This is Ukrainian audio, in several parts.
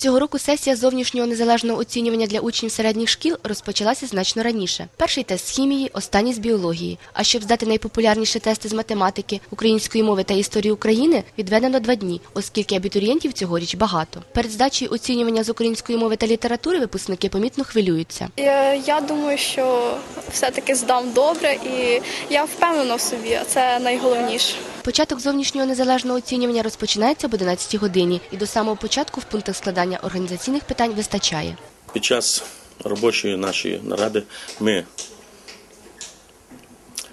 Цього року сесія зовнішнього незалежного оцінювання для учнів середніх шкіл розпочалася значно раніше. Перший тест з хімії, останній з біології. А щоб здати найпопулярніші тести з математики, української мови та історії України, відведено два дні, оскільки абітурієнтів цьогоріч багато. Перед здачею оцінювання з української мови та літератури випускники помітно хвилюються. Я, я думаю, що все-таки здам добре і я впевнена в собі, а це найголовніше. Початок зовнішнього незалежного оцінювання розпочинається об 11 годині, і до самого початку в пунктах складання організаційних питань вистачає. Під час робочої нашої наради ми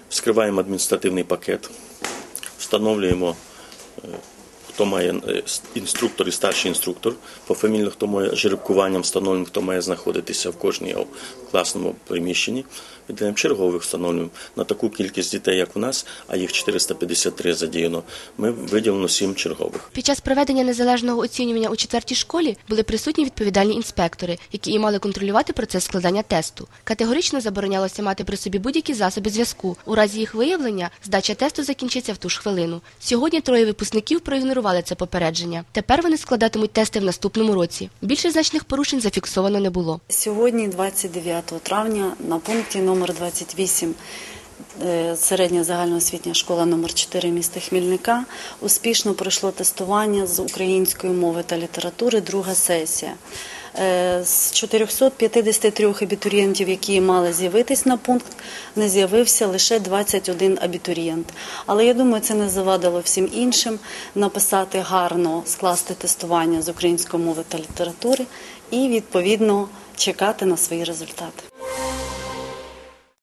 вскриваємо адміністративний пакет, встановлюємо, е, хто має е, інструктор і старший інструктор, пофамільно, хто має жеребкуванням встановлюємо, хто має знаходитися в кожній класному приміщенні. Віддаємо чергових встановлюємо на таку кількість дітей, як у нас, а їх 453 задіяно. Ми виділено 7 чергових. Під час проведення незалежного оцінювання у четвертій школі були присутні відповідальні інспектори, які і мали контролювати процес складання тесту. Категорично заборонялося мати при собі будь-які засоби зв'язку. У разі їх виявлення здача тесту закінчиться в ту ж хвилину. Сьогодні троє випускників проігнорували це попередження. Тепер вони складатимуть тести в наступному році. Більше значних порушень зафіксовано не було. Сьогодні, 29 травня, на пункті номер 28 е, середня загальноосвітня школа номер 4 міста Хмільника успішно пройшло тестування з української мови та літератури, друга сесія. Е, З 453 абітурієнтів, які мали з'явитись на пункт, не з'явився лише 21 абітурієнт. Але я думаю, це не завадило всім іншим написати гарно, скласти тестування з української мови та літератури і відповідно чекати на свої результати.